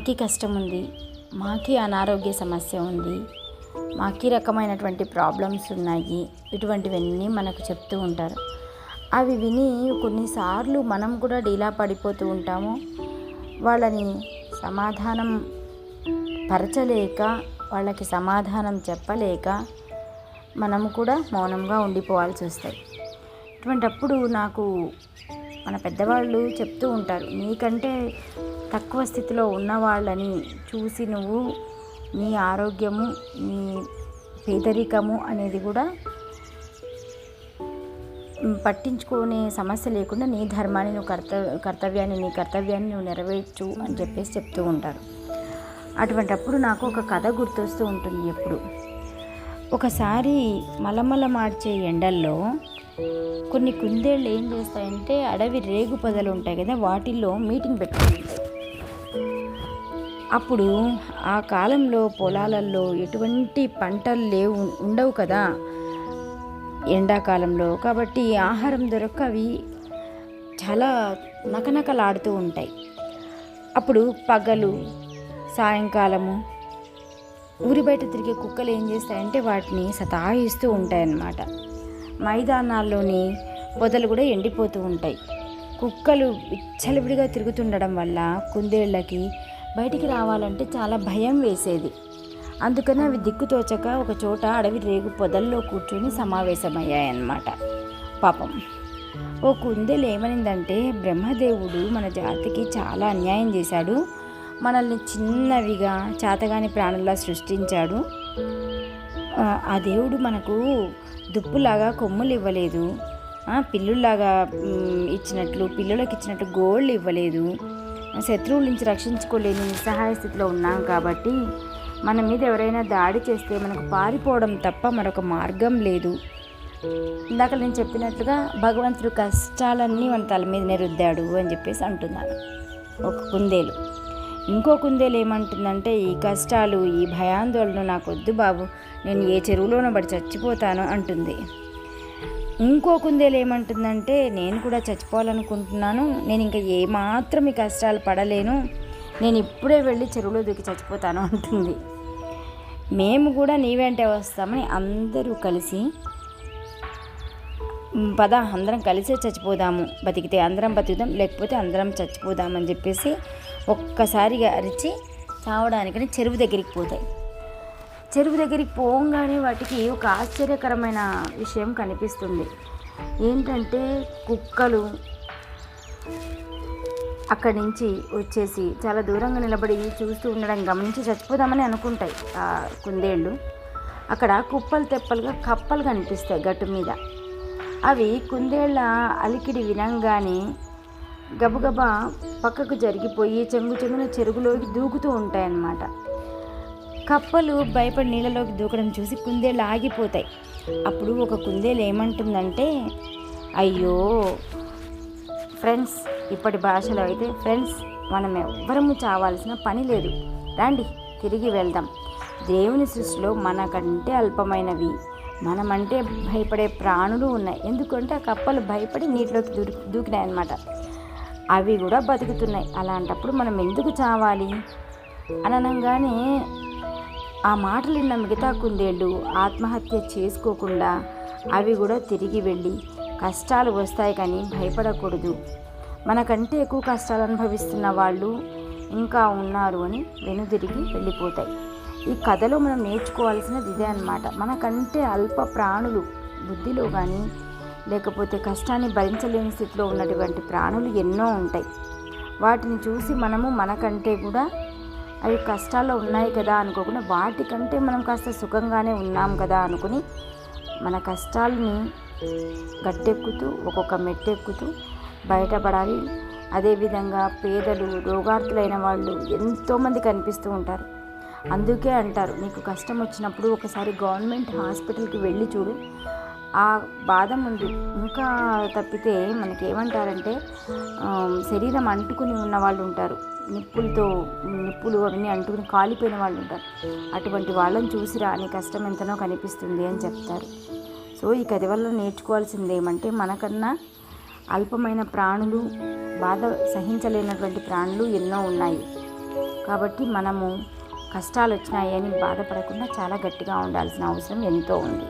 మాకి కష్టం ఉంది మాకి అనారోగ్య సమస్య ఉంది మాకి రకమైనటువంటి ప్రాబ్లమ్స్ ఉన్నాయి ఇటువంటివన్నీ మనకు చెప్తూ ఉంటారు. అవి విని కొన్నిసార్లు మనం కూడా డీలా పడిపోతూ ఉంటాము. వాళ్ళని సమాధానం పరచలేక వాళ్ళకి సమాధానం చెప్పలేక మనం కూడా మౌనంగా ఉండిపోవాల్సి వస్తాయి. ఇటువంటప్పుడు నాకు మన పెద్దవాళ్ళు చెప్తూ ఉంటారు నీకంటే తక్కువ స్థితిలో ఉన్న వాళ్ళని చూసి నువ్వు నీ ఆరోగ్యము నీ పేదరికము అనేది కూడా పట్టించుకునే సమస్య లేకుండా నీ ధర్మాన్ని నువ్వు కర్తవ్య కర్తవ్యాన్ని నీ కర్తవ్యాన్ని నువ్వు నెరవేర్చు అని చెప్పేసి చెప్తూ ఉంటారు. అటువంటప్పుడు నాకు ఒక కథ గుర్తొస్తూ ఉంటుంది ఎప్పుడు. ఒకసారి మలమల మార్చే ఎండల్లో కొన్ని కుందేళ్ళు ఏం చేస్తాయంటే అడవి రేగు పొదలు ఉంటాయి కదా వాటిల్లో మీటింగ్ పెట్టుకుంటాయి అప్పుడు ఆ కాలంలో పొలాలలో ఎటువంటి పంటలు లేవు ఉండవు కదా? ఎండాకాలంలో. కాబట్టి ఆహారం దొరక్క అవి చాలా నకనకలాడుతూ ఉంటాయి. అప్పుడు పగలు సాయంకాలము ఊరి బయట తిరిగే కుక్కలు ఏం చేస్తాయంటే వాటిని సతాయిస్తూ ఉంటాయన్నమాట. మైదానాల్లోని పొదలు కూడా ఎండిపోతూ ఉంటాయి. కుక్కలు విచ్చలవిడిగా తిరుగుతుండడం వల్ల కుందేళ్ళకి బయటికి రావాలంటే చాలా భయం వేసేది. అందుకని అవి దిక్కుతోచక ఒక చోట అడవి రేగు పొదల్లో కూర్చొని సమావేశమయ్యాయన్నమాట. పాపం. ఓ కుందేలు ఏమనిందంటే బ్రహ్మదేవుడు మన జాతికి చాలా అన్యాయం చేశాడు. మనల్ని చిన్నవిగా చేతగాని ప్రాణుల్లా సృష్టించాడు. ఆ, దేవుడు మనకు దుప్పులాగా కొమ్ములు ఇవ్వలేదు పిల్లుల్లాగా ఇచ్చినట్లు పిల్లులకు ఇచ్చినట్టు గోళ్ళు ఇవ్వలేదు శత్రువుల నుంచి రక్షించుకోలేని నిస్సహాయ స్థితిలో ఉన్నాం కాబట్టి మన మీద ఎవరైనా దాడి చేస్తే మనకు పారిపోవడం తప్ప మరొక మార్గం లేదు. ఇందాక నేను చెప్పినట్లుగా భగవంతుడు కష్టాలన్నీ మన తల మీదనే రుద్దాడు అని చెప్పేసి అంటున్నాను. ఒక కుందేలు. ఇంకో కుందేలు ఏమంటుందంటే ఈ కష్టాలు ఈ భయాందోళన నాకు వద్దు బాబు. నేను ఏ చెరువులోనో పడి చచ్చిపోతాను అంటుంది. ఇంకో కుందేలు ఏమంటుందంటే నేను కూడా చచ్చిపోవాలనుకుంటున్నాను. నేను ఇంకా ఏమాత్రం ఈ కష్టాలు పడలేను. నేను ఇప్పుడే వెళ్ళి చెరువులో దూకి చచ్చిపోతాను అంటుంది. మేము కూడా నీ వెంటే వస్తామని అందరూ కలిసి పద అందరం కలిసే చచ్చిపోదాము. బతికితే అందరం బతుకుదాం లేకపోతే అందరం చచ్చిపోదామని చెప్పేసి ఒక్కసారిగా అరిచి చావడానికని చెరువు దగ్గరికి పోతాయి. చెరువు దగ్గరికి పోగానే వాటికి ఒక ఆశ్చర్యకరమైన విషయం కనిపిస్తుంది. ఏంటంటే కుక్కలు అక్కడి నుంచి వచ్చేసి చాలా దూరంగా నిలబడి చూస్తూ ఉండడం గమనించి చచ్చిపోదామని అనుకుంటాయి ఆ కుందేళ్ళు. అక్కడ కుప్పలు తెప్పలుగా కప్పలు కనిపిస్తాయి గట్టు మీద. అవి కుందేళ్ళ అలికిడి వినంగానే గబగబా పక్కకు జరిగిపోయి చెంగు చెంగున చెరువులోకి దూకుతూ ఉంటాయన్నమాట. కప్పలు భయపడి నీళ్ళలోకి దూకడం చూసి కుందేళ్ళు ఆగిపోతాయి. అప్పుడు ఒక కుందేలు ఏమంటుందంటే అయ్యో ఫ్రెండ్స్ ఇప్పటి భాషలో అయితే ఫ్రెండ్స్ మనం ఎవ్వరము చావాల్సిన పని లేదు. రండి తిరిగి వెళ్దాం. దేవుని సృష్టిలో మనకంటే అల్పమైనవి. మనమంటే భయపడే ప్రాణులు ఉన్నాయి. ఎందుకంటే ఆ కప్పలు భయపడి నీటిలోకి దూకినాయి దూకినాయన్నమాట. అవి కూడా బతుకుతున్నాయి. అలాంటప్పుడు మనం ఎందుకు చావాలి? అని అనగానే ఆ మాటలు విన్న మిగతా కుందేళ్ళు ఆత్మహత్య చేసుకోకుండా అవి కూడా తిరిగి వెళ్ళి కష్టాలు వస్తాయి కానీ భయపడకూడదు. మనకంటే ఎక్కువ కష్టాలు అనుభవిస్తున్న వాళ్ళు ఇంకా ఉన్నారు అని వెనుదిరిగి వెళ్ళిపోతాయి. ఈ కథలో మనం నేర్చుకోవాల్సినది ఇదే అన్నమాట. మనకంటే అల్ప ప్రాణులు బుద్ధిలో కానీ లేకపోతే కష్టాన్ని భరించలేని స్థితిలో ఉన్నటువంటి ప్రాణులు ఎన్నో ఉంటాయి. వాటిని చూసి మనము మనకంటే కూడా అవి కష్టాల్లో ఉన్నాయి కదా అనుకోకుండా వాటికంటే మనం కాస్త సుఖంగానే ఉన్నాం కదా అనుకుని మన కష్టాలని గట్టెక్కుతూ ఒక్కొక్క మెట్టెక్కుతూ బయటపడాలి. అదేవిధంగా పేదలు రోగార్థులైన వాళ్ళు ఎంతోమంది కనిపిస్తూ ఉంటారు. అందుకే అంటారు నీకు కష్టం వచ్చినప్పుడు ఒకసారి గవర్నమెంట్ హాస్పిటల్కి వెళ్ళి చూడు. ఆ బాధ ముందు ఇంకా తప్పితే మనకి ఏమంటారంటే శరీరం అంటుకుని ఉన్న వాళ్ళు ఉంటారు నిప్పులతో నిప్పులు అవన్నీ అంటుకుని కాలిపోయిన వాళ్ళు ఉంటారు అటువంటి వాళ్ళని చూసిరా నీ కష్టం ఎంతనో కనిపిస్తుంది అని చెప్తారు. సో ఈ కథ వల్ల నేర్చుకోవాల్సింది ఏమంటే మనకన్నా అల్పమైన ప్రాణులు బాధ సహించలేనటువంటి ప్రాణులు ఎన్నో ఉన్నాయి. కాబట్టి మనము కష్టాలు వచ్చినాయని బాధపడకుండా చాలా గట్టిగా ఉండాల్సిన అవసరం ఎంతో ఉంది.